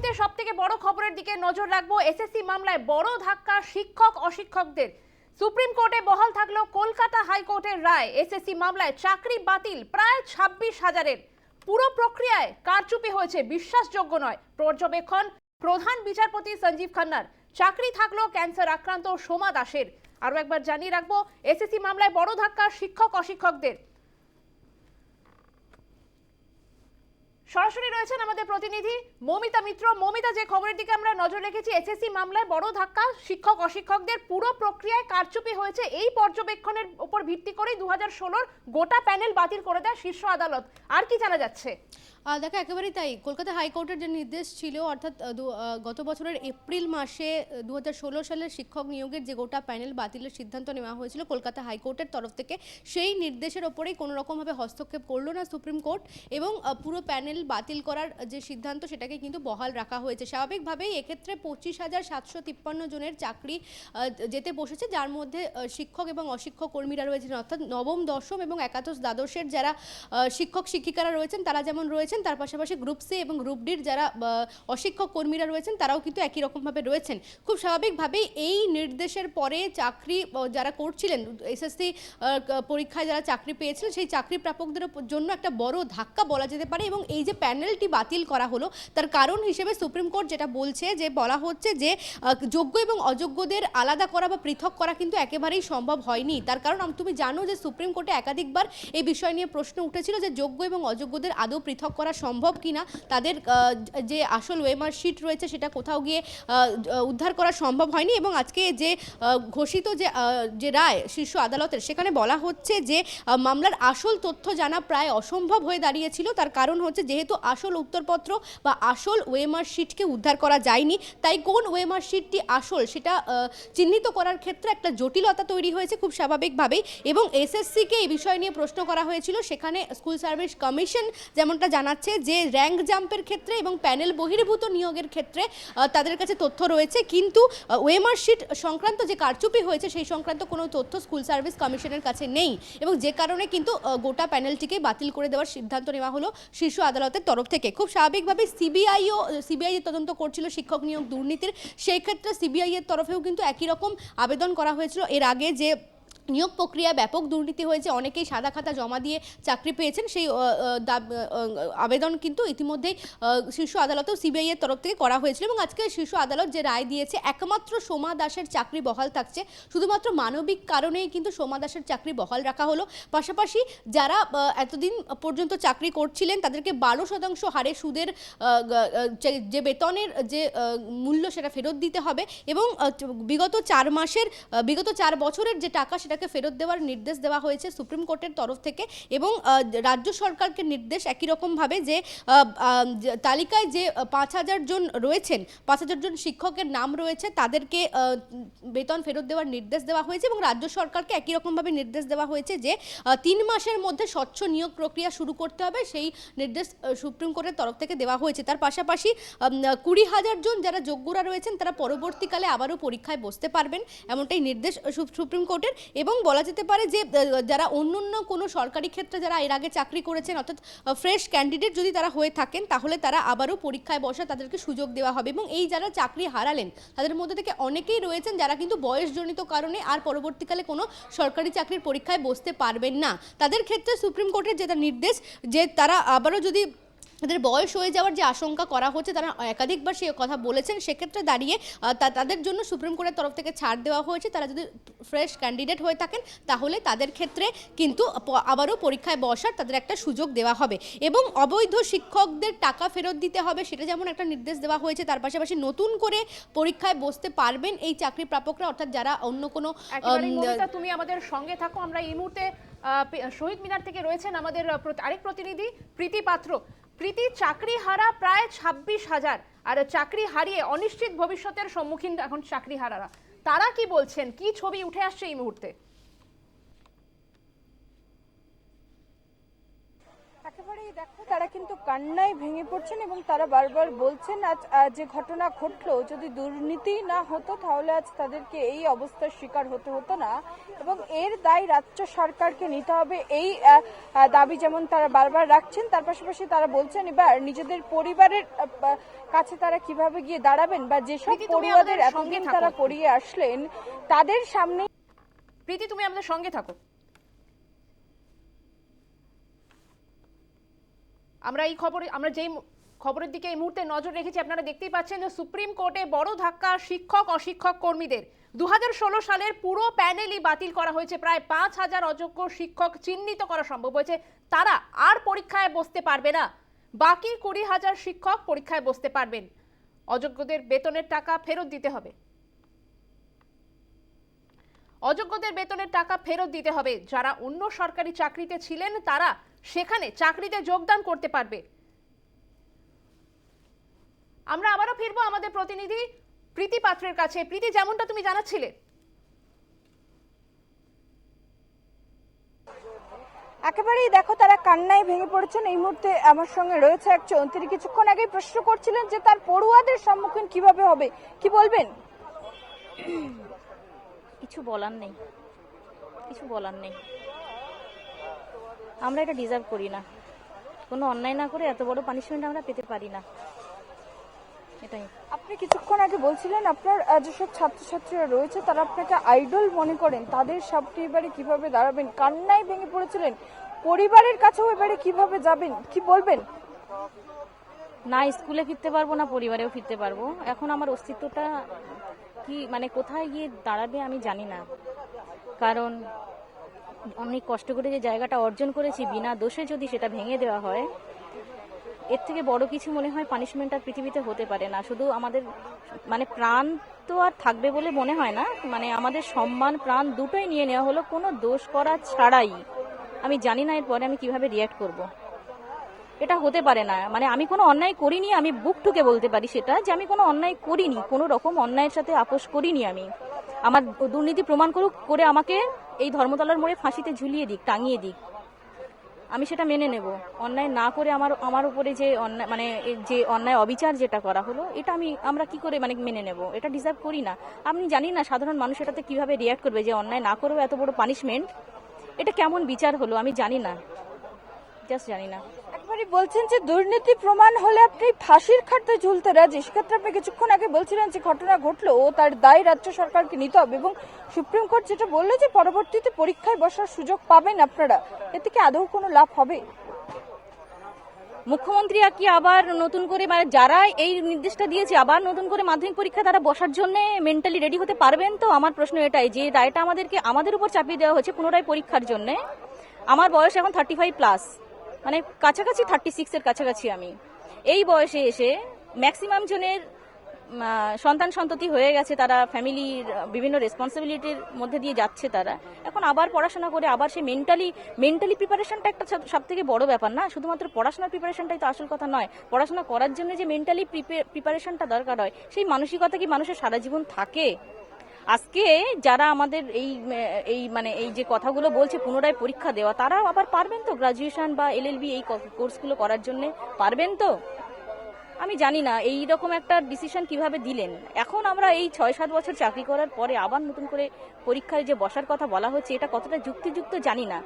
মুহূর্তে সব থেকে বড় খবরের দিকে নজর রাখব। এসএসসি মামলায় বড় ধাক্কা শিক্ষক অশিক্ষকদের। সুপ্রিম কোর্টে বহাল থাকল কলকাতা হাইকোর্টের রায়। এসএসসি মামলায় চাকরি বাতিল প্রায় ছাব্বিশ হাজারের। পুরো প্রক্রিয়ায় কারচুপি হয়েছে, বিশ্বাসযোগ্য নয়। পর্যবেক্ষণ, প্রধান বিচারপতি সঞ্জীব খান্নার। চাকরি থাকল ক্যান্সার আক্রান্ত সোমা দাসের। আরও একবার জানিয়ে রাখব এসএসসি মামলায় বড় ধাক্কা শিক্ষক অশিক্ষকদের। সরাসরি রয়েছেন আমাদের প্রতিনিধি মমিতা মিত্র। মমিতা, যে খবরের দিকে আমরা নজর রেখেছি, এসএসসি মামলায় বড় ধাক্কা, শিক্ষক, অশিক্ষকদের পুরো প্রক্রিয়ায় কারচুপি হয়েছে। এই পর্যবেক্ষণের উপর ভিত্তি করেই দু হাজার গোটা প্যানেল বাতিল করে দেয় শীর্ষ আদালত। আর কি জানা যাচ্ছে? দেখো, একেবারেই তাই। কলকাতা হাইকোর্টের যে নির্দেশ ছিল, অর্থাৎ গত বছরের এপ্রিল মাসে দু হাজার ষোলো সালের শিক্ষক নিয়োগের যে গোটা প্যানেল বাতিলের সিদ্ধান্ত নেওয়া হয়েছিল কলকাতা হাইকোর্টের তরফ থেকে, সেই নির্দেশের ওপরেই কোনো রকমভাবে হস্তক্ষেপ করল না সুপ্রিম কোর্ট এবং পুরো প্যানেল বাতিল করার যে সিদ্ধান্ত, সেটাকে কিন্তু বহাল রাখা হয়েছে। স্বাভাবিকভাবেই এক্ষেত্রে পঁচিশ হাজার সাতশো তিপ্পান্ন জনের চাকরি যেতে বসেছে, যার মধ্যে শিক্ষক এবং অশিক্ষক কর্মীরা রয়েছেন। অর্থাৎ নবম, দশম এবং একাদশ দ্বাদশের যারা শিক্ষক শিক্ষিকারা রয়েছেন, তারা যেমন রয়েছেন, তার পাশাপাশি গ্রুপ সি এবং গ্রুপ ডির যারা অশিক্ষক কর্মীরা রয়েছেন, তারাও কিন্তু একই রকমভাবে রয়েছেন। খুব স্বাভাবিকভাবেই এই নির্দেশের পরে চাকরি যারা করছিলেন এসএসসি পরীক্ষায় যারা চাকরি পেয়েছিলেন, সেই চাকরি প্রাপকদের জন্য একটা বড় ধাক্কা বলা যেতে পারে এবং এই যে প্যানেলটি বাতিল করা হলো, তার কারণ হিসেবে সুপ্রিম কোর্ট যেটা বলছে যে, বলা হচ্ছে যে যোগ্য এবং অযোগ্যদের আলাদা করা বা পৃথক করা কিন্তু একেবারেই সম্ভব হয়নি। তার কারণ তুমি জানো যে সুপ্রিম কোর্টে একাধিকবার এই বিষয় নিয়ে প্রশ্ন উঠেছিল যে, যোগ্য এবং অযোগ্যদের আদৌ পৃথক করা সম্ভব কিনা, তাদের যে আসল ওয়েমার শিট রয়েছে সেটা কোথাও গিয়ে উদ্ধার করা সম্ভব হয়নি এবং আজকে যে ঘোষিত যে যে রায় শীর্ষ আদালতের, সেখানে বলা হচ্ছে যে মামলার আসল তথ্য জানা প্রায় অসম্ভব হয়ে দাঁড়িয়েছিল। তার কারণ হচ্ছে যেহেতু আসল উত্তরপত্র বা আসল ওয়েমার শিটকে উদ্ধার করা যায়নি, তাই কোন ওয়েমার শিটটি আসল সেটা চিহ্নিত করার ক্ষেত্রে একটা জটিলতা তৈরি হয়েছে খুব স্বাভাবিকভাবেই এবং এসএসসিকে এই বিষয় নিয়ে প্রশ্ন করা হয়েছিল। সেখানে স্কুল সার্ভিস কমিশন যেমনটা জানাচ্ছে যে র্যাঙ্ক জাম্পের ক্ষেত্রে এবং প্যানেল বহির্ভূত নিয়োগের ক্ষেত্রে তাদের কাছে তথ্য রয়েছে। কিন্তু ওয়েমার শিট সংক্রান্ত যে কারচুপি হয়েছে, সেই সংক্রান্ত কোনো তথ্য স্কুল সার্ভিস কমিশনের কাছে নেই। এবং যে কারণে কিন্তু গোটা প্যানেলটিকে বাতিল করে দেওয়ার সিদ্ধান্ত নেওয়া হলো শীর্ষ আদালতের তরফ থেকে। খুব স্বাভাবিকভাবে সিবিআইও, সিবিআই এর তদন্ত করছিল শিক্ষক নিয়োগ দুর্নীতির, সেই ক্ষেত্রে সিবিআই এর তরফেও কিন্তু একই রকম আবেদন করা হয়েছিল। এর আগে যে নিয়োগ প্রক্রিয়া ব্যাপক দুর্নীতি হয়েছে, অনেকেই সাদা খাতা জমা দিয়ে চাকরি পেয়েছেন, সেই আবেদন কিন্তু ইতিমধ্যেই শীর্ষ আদালতেও সিবিআই এর তরফ থেকে করা হয়েছিল এবং আজকে শীর্ষ আদালত যে রায় দিয়েছে, একমাত্র সোমা দাসের চাকরি বহাল থাকছে। শুধুমাত্র মানবিক কারণেই কিন্তু সোমা দাসের চাকরি বহাল রাখা হলো। পাশাপাশি যারা এতদিন পর্যন্ত চাকরি করছিলেন, তাদেরকে বারো শতাংশ হারে সুদের যে- বেতনের যে মূল্য সেটা ফেরত দিতে হবে এবং বিগত চার মাসের বিগত চার বছরের যে টাকা সেটাকে ফেরত দেওয়ার নির্দেশ দেওয়া হয়েছে সুপ্রিম কোর্টের তরফ থেকে এবং রাজ্য সরকারকে নির্দেশ একই রকমভাবে যে তালিকায় যে পাঁচ হাজার জন রয়েছেন, পাঁচ হাজার জন শিক্ষকের নাম রয়েছে, তাদেরকে বেতন ফেরত দেওয়ার নির্দেশ দেওয়া হয়েছে এবং রাজ্য সরকারকে একই রকমভাবে নির্দেশ দেওয়া হয়েছে যে তিন মাসের মধ্যে স্বচ্ছ নিয়োগ প্রক্রিয়া শুরু করতে হবে। সেই নির্দেশ সুপ্রিম কোর্টের তরফ থেকে দেওয়া হয়েছে। তার পাশাপাশি কুড়ি হাজার জন যারা যোগ্যরা রয়েছেন, তারা পরবর্তীকালে আবারও পরীক্ষায় বসতে পারবেন, এমনটাই নির্দেশ, সুপ্রিম কোর্টের এবং বলা যেতে পারে যে যারা অন্য অন্য কোনো সরকারি ক্ষেত্রে যারা এর আগে চাকরি করেছেন, অর্থাৎ ফ্রেশ ক্যান্ডিডেট যদি তারা হয়ে থাকেন, তাহলে তারা আবারও পরীক্ষায় বসা তাদেরকে সুযোগ দেওয়া হবে এবং এই যারা চাকরি হারালেন, তাদের মধ্যে থেকে অনেকেই রয়েছেন যারা কিন্তু বয়সজনিত কারণে আর পরবর্তীকালে কোনো সরকারি চাকরির পরীক্ষায় বসতে পারবেন না। তাদের ক্ষেত্রে সুপ্রিম কোর্টের যেটা নির্দেশ, যে তারা আবারও যদি তাদের বয়স হয়ে যাওয়ার যে আশঙ্কা করা হচ্ছে তারা একাধিকবার সে কথা বলেছেন। সেক্ষেত্রে দাঁড়িয়ে তাদের জন্য সুপ্রিম কোর্টের তরফ থেকে ছাড় দেওয়া হয়েছে। তারা যদি ফ্রেশ ক্যান্ডিডেট হয়ে থাকেন তাহলে তাদের ক্ষেত্রে কিন্তু আবারও পরীক্ষায় বসার তাদের একটা সুযোগ দেওয়া হবে। এবং অবৈধ শিক্ষকদের টাকা ফেরত দিতে হবে সেটা যেমন একটা নির্দেশ দেওয়া হয়েছে তার পাশাপাশি নতুন করে পরীক্ষায় বসতে পারবেন এই চাকরি প্রাপকরা অর্থাৎ যারা অন্য কোনো তুমি আমাদের সঙ্গে থাকো। আমরা এই মুহূর্তে শহীদ মিনার থেকে রয়েছেন আমাদের আরেক প্রতিনিধি প্রীতি পাত্র। প্রীতি চাকরি হারা প্রায় ছাব্বিশ হাজার। আর চাকরি হারিয়ে অনিশ্চিত ভবিষ্যতের সম্মুখীন এখন চাকরি হারারা। তারা কি বলছেন? কি ছবি উঠে আসছে এই মুহূর্তে? একেবারেই দেখো তারা কিন্তু কান্নায় ভেঙে পড়ছেন এবং তারা বারবার বলছেন আজ যে ঘটনা ঘটলো যদি দুর্নীতি না হতো তাহলে আজ তাদেরকে এই অবস্থার শিকার হতে হতো না। এবং এর দায় রাজ্য সরকারকে নিতে হবে। এই দাবি যেমন তারা বারবার রাখছেন তার পাশাপাশি তারা বলছেন এবার নিজেদের পরিবারের কাছে তারা কীভাবে গিয়ে দাঁড়াবেন বা যেসব পরিবারের এতদিন তারা পড়িয়ে আসলেন তাদের সামনে প্রীতি তুমি আমাদের সঙ্গে থাকো। আমরা এই খবর, আমরা যেই খবরের দিকে এই মুহূর্তে নজর রেখেছি, আপনারা দেখতেই পাচ্ছেন যে সুপ্রিম কোর্টে বড় ধাক্কা শিক্ষক, অশিক্ষক কর্মীদের। দু হাজার ষোলো সালের পুরো প্যানেলই বাতিল করা হয়েছে। প্রায় পাঁচ হাজার অযোগ্য শিক্ষক চিহ্নিত করা সম্ভব হয়েছে। তারা আর পরীক্ষায় বসতে পারবে না। বাকি কুড়ি হাজার শিক্ষক পরীক্ষায় বসতে পারবেন। অযোগ্যদের বেতনের টাকা ফেরত দিতে হবে। অযোগ্যদের বেতনের টাকা ফেরত দিতে হবে। যারা অন্য সরকারি চাকরিতে ছিলেন, তারা সেখানে চাকরিতে যোগদান করতে পারবে। আমরা আবারও ফিরবো আমাদের প্রতিনিধি প্রীতি পাত্রের কাছে। প্রীতি যেমনটা তুমি জানাচ্ছিলে। একেবারেই দেখো তারা কান্নায় ভেঙে পড়েছেন। এই মুহূর্তে আমার সঙ্গে রয়েছে একজন। তিনি কিছুক্ষণ আগেই প্রশ্ন করছিলেন যে তার পড়ুয়াদের সম্মুখীন কীভাবে হবে। কি বলবেন? কিছু বলার নেই। কিছু বলার নেই। আমরা এটা ডিজার্ভ করি না। কোনো অন্যায় না করে এত বড় পানিশমেন্ট আমরা পেতে পারি না। এটাই। আপনি কিছুক্ষণ আগে বলছিলেন আপনার যেসব ছাত্রছাত্রীরা রয়েছে তারা আপনাকে আইডল মনে করেন। তাদের সামনে এবারে কীভাবে দাঁড়াবেন? কান্নায় ভেঙে পড়েছিলেন। পরিবারের কাছেও এবারে কীভাবে যাবেন? কি বলবেন? না স্কুলে ফিরতে পারব না পরিবারেও ফিরতে পারব। এখন আমার অস্তিত্বটা কি মানে কোথায় গিয়ে দাঁড়াবে আমি জানি না। কারণ অনেক কষ্ট করে যে জায়গাটা অর্জন করেছি বিনা দোষে যদি সেটা ভেঙে দেওয়া হয়, এর থেকে বড় কিছু মনে হয় পানিশমেন্ট আর পৃথিবীতে হতে পারে না। শুধু আমাদের মানে প্রাণ তো আর থাকবে বলে মনে হয় না মানে আমাদের সম্মান প্রাণ দুটোই নিয়ে নেওয়া হলো, কোনো দোষ করা ছাড়াই। আমি জানি না এরপরে আমি কীভাবে রিয়াক্ট করব। এটা হতে পারে না। মানে আমি কোনো অন্যায় করিনি, আমি বুক ঠুকে বলতে পারি সেটা, যে আমি কোনো অন্যায় করিনি, কোনো রকম অন্যায়ের সাথে আপোষ করিনি আমি। আমার দুর্নীতি প্রমাণ করুক করে আমাকে এই ধর্মতলার মোড়ে ফাঁসিতে ঝুলিয়ে দিক, টাঙিয়ে দিক। আমি সেটা মেনে নেব। অন্যায় না করে আমার আমার উপরে যে অন্যায় মানে যে অন্যায় অবিচার যেটা করা হলো, এটা আমি, আমরা কি করে মানে মেনে নেব? এটা ডিজার্ভ করি না। আমি জানি না সাধারণ মানুষ এটাতে কীভাবে রিয়াক্ট করবে যে অন্যায় না করেও এত বড় পানিশমেন্ট এটা কেমন বিচার হলো আমি জানি না। জাস্ট জানি না। একবারই বলছেন যে দুর্নীতি প্রমাণ হলে আপনি ফাঁসির খাটতে ঝুলতে রাজি। সেক্ষেত্রে আপনি কিছুক্ষণ আগে বলছিলেন যে ঘটনা ঘটলো ও তার দায় রাজ্য সরকারকে নিতে হবে এবং সুপ্রিম কোর্ট যেটা বলল যে পরবর্তীতে পরীক্ষায় বসার সুযোগ পাবেন আপনারা। এতে কি আদৌ কোনো লাভ হবে? মুখ্যমন্ত্রী কি আবার নতুন করে মানে যারা এই নির্দেশটা দিয়েছে, আবার নতুন করে মাধ্যমিক পরীক্ষা তারা বসার জন্য মেন্টালি রেডি হতে পারবেন তো? আমার প্রশ্ন এটাই, যে দায়টা আমাদেরকে আমাদের উপর চাপিয়ে দেওয়া হচ্ছে পুনরায় পরীক্ষার জন্য। আমার বয়স এখন থার্টি ফাইভ প্লাস মানে কাছাকাছি থার্টি সিক্সের কাছাকাছি আমি। এই বয়সে এসে ম্যাক্সিমাম জনের সন্তান সন্ততি হয়ে গেছে, তারা ফ্যামিলির বিভিন্ন রেসপন্সিবিলিটির মধ্যে দিয়ে যাচ্ছে তারা। এখন আবার পড়াশোনা করে, আবার সেই মেন্টালি মেন্টালি প্রিপারেশনটা একটা সব থেকে বড় ব্যাপার না? শুধুমাত্র পড়াশোনার প্রিপারেশনটাই তো আসল কথা নয়। পড়াশোনা করার জন্য যে মেন্টালি প্রিপারেশনটা দরকার হয়, সেই মানসিকতা কি মানুষের সারা জীবন থাকে? আজকে যারা আমাদের এই এই মানে এই যে কথাগুলো বলছে পুনরায় পরীক্ষা দেওয়া তারা আবার পারবেন তো গ্রাজুয়েশন বা এলএলবি এই কোর্সগুলো করার জন্য? পারবেন তো? আমি জানি না, এই রকম একটা ডিসিশন কীভাবে দিলেন? এখন আমরা এই ছয় সাত বছর চাকরি করার পরে আবার নতুন করে পরীক্ষায় যে বসার কথা বলা হচ্ছে, এটা কতটা যুক্তিযুক্ত জানি না।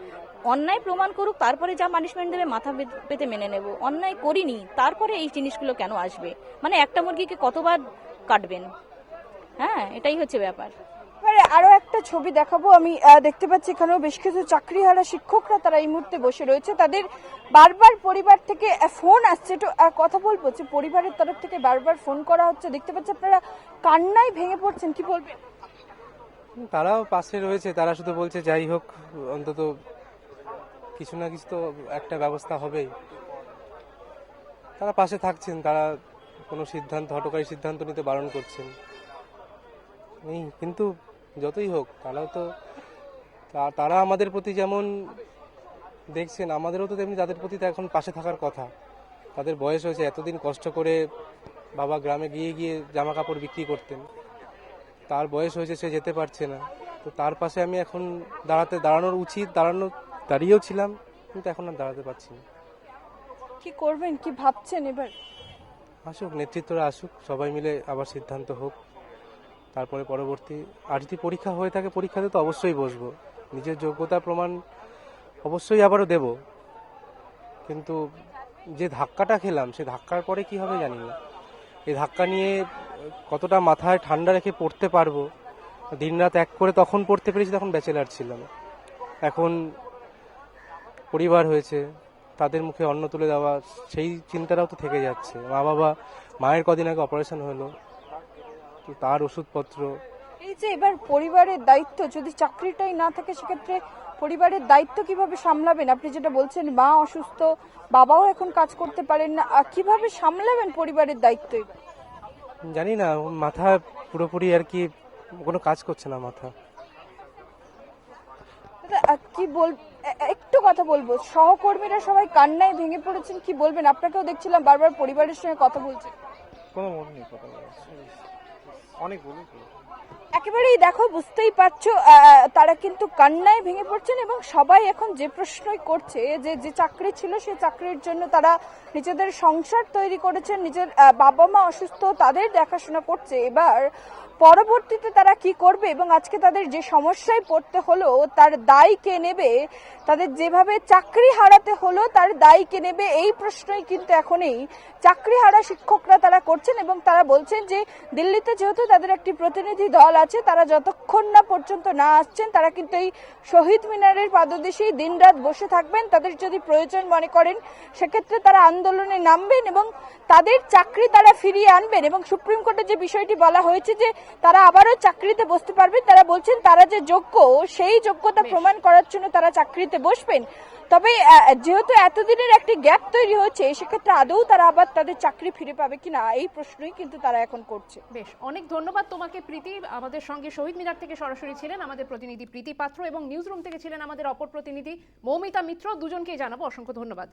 অন্যায় প্রমাণ করুক, তারপরে যা পানিশমেন্ট দেবে মাথা পেতে মেনে নেব। অন্যায় করিনি, তারপরে এই জিনিসগুলো কেন আসবে? মানে একটা মুরগিকে কতবার কাটবেন? হ্যাঁ এটাই হচ্ছে ব্যাপার। এবারে আরও একটা ছবি দেখাবো। আমি দেখতে পাচ্ছি এখানেও বেশ কিছু চাকরিহারা শিক্ষকরা তারা এই মুহূর্তে বসে রয়েছে। তাদের বারবার পরিবার থেকে ফোন আসছে। একটু কথা বলব যে পরিবারের তরফ থেকে বারবার ফোন করা হচ্ছে। দেখতে পাচ্ছি আপনারা কান্নায় ভেঙে পড়ছেন কি বলবেন? তারাও পাশে রয়েছে। তারা শুধু বলছে যাই হোক অন্তত কিছু না কিছু তো একটা ব্যবস্থা হবেই। তারা পাশে থাকছেন। তারা কোনো সিদ্ধান্ত হটকারী সিদ্ধান্ত নিতে বারণ করছেন। এই কিন্তু যতই হোক তারাও তো তা- তারা আমাদের প্রতি যেমন দেখছেন আমাদেরও তো তেমনি তাদের প্রতি তো এখন পাশে থাকার কথা। তাদের বয়স হয়েছে এতদিন কষ্ট করে বাবা গ্রামে গিয়ে গিয়ে জামা কাপড় বিক্রি করতেন। তার বয়স হয়েছে সে যেতে পারছে না। তো তার পাশে আমি এখন দাঁড়াতে দাঁড়ানোর উচিত দাঁড়ানো দাঁড়িয়েও ছিলাম কিন্তু এখন আর দাঁড়াতে পারছি না। কি করবেন? কি ভাবছেন এবার? আসুক নেতৃত্বরা আসুক সবাই মিলে আবার সিদ্ধান্ত হোক। তারপরে পরবর্তী আর যদি পরীক্ষা হয়ে থাকে, পরীক্ষাতে তো অবশ্যই বসবো। নিজের যোগ্যতা প্রমাণ অবশ্যই আবারও দেব। কিন্তু যে ধাক্কাটা খেলাম, সে ধাক্কার পরে কি হবে জানি না। এই ধাক্কা নিয়ে কতটা মাথায় ঠান্ডা রেখে পড়তে পারব, দিনরাত এক করে তখন পড়তে পেরেছি তখন ব্যাচেলার ছিলাম। এখন পরিবার হয়েছে, তাদের মুখে অন্ন তুলে দেওয়া, সেই চিন্তাটাও তো থেকে যাচ্ছে। মা বাবা মায়ের কদিন আগে অপারেশন হলো তো তার ওষুধপত্র। এই যে এবার পরিবারের দায়িত্ব যদি চাকরিটাই না থাকে সেক্ষেত্রে পরিবারের দায়িত্ব কীভাবে সামলাবেন? আপনি যেটা বলছেন মা অসুস্থ বাবাও এখন কাজ করতে পারেন না কীভাবে সামলাবেন পরিবারের দায়িত্ব? জানি না মাথা পুরোপুরি আর কি কোনো কাজ করছে না মাথা। কি বল একটু কথা বলব। সহকর্মীরা সবাই কান্নায় ভেঙে পড়েছেন কি বলবেন? আপনাকেও দেখছিলাম বারবার পরিবারের সঙ্গে কথা বলছেন কোনো মনে নেই কথা। অনেক বলেছি একেবারেই দেখো, বুঝতেই পারছ তারা কিন্তু কান্নায় ভেঙে পড়ছেন এবং সবাই এখন যে প্রশ্নই করছে, যে যে চাকরি ছিল সেই চাকরির জন্য তারা নিজেদের সংসার তৈরি করেছেন, নিজের বাবা মা অসুস্থ, তাদের দেখাশোনা করছে। এবার পরবর্তীতে তারা কি করবে এবং আজকে তাদের যে সমস্যায় পড়তে হলো, তার দায় কে নেবে? তাদের যেভাবে চাকরি হারাতে হলো, তার দায় কে নেবে? এই প্রশ্নই কিন্তু এখনই চাকরি হারা শিক্ষকরা তারা করছেন এবং তারা বলছেন যে, দিল্লিতে যেহেতু তাদের একটি প্রতিনিধি দল আছে তারা যতক্ষণ না পর্যন্ত না আসছেন তারা কিন্তু এই শহীদ মিনারের পাদদেশেই দিনরাত বসে থাকবেন। তাদের যদি প্রয়োজন মনে করেন সেক্ষেত্রে তারা আন্দোলনে নামবেন এবং তাদের চাকরি তারা ফিরিয়ে আনবেন এবং সুপ্রিম কোর্টে যে বিষয়টি বলা হয়েছে যে তারা আবারও চাকরিতে বসতে পারবেন তারা বলছেন তারা যে যোগ্য সেই যোগ্যতা প্রমাণ করার জন্য তারা চাকরিতে বসবেন। তবে যেহেতু এতদিনের একটি গ্যাপ তৈরি হচ্ছে সেক্ষেত্রে আদৌ তারা আবার তাদের চাকরি ফিরে পাবে কিনা, এই প্রশ্নই কিন্তু তারা এখন করছে। বেশ, অনেক ধন্যবাদ তোমাকে, প্রীতি। আমাদের সঙ্গে শহীদ মিনার থেকে সরাসরি ছিলেন আমাদের প্রতিনিধি প্রীতি পাত্র এবং নিউজ রুম থেকে ছিলেন আমাদের অপর প্রতিনিধি মৌমিতা মিত্র। দুজনকেই জানাব অসংখ্য ধন্যবাদ।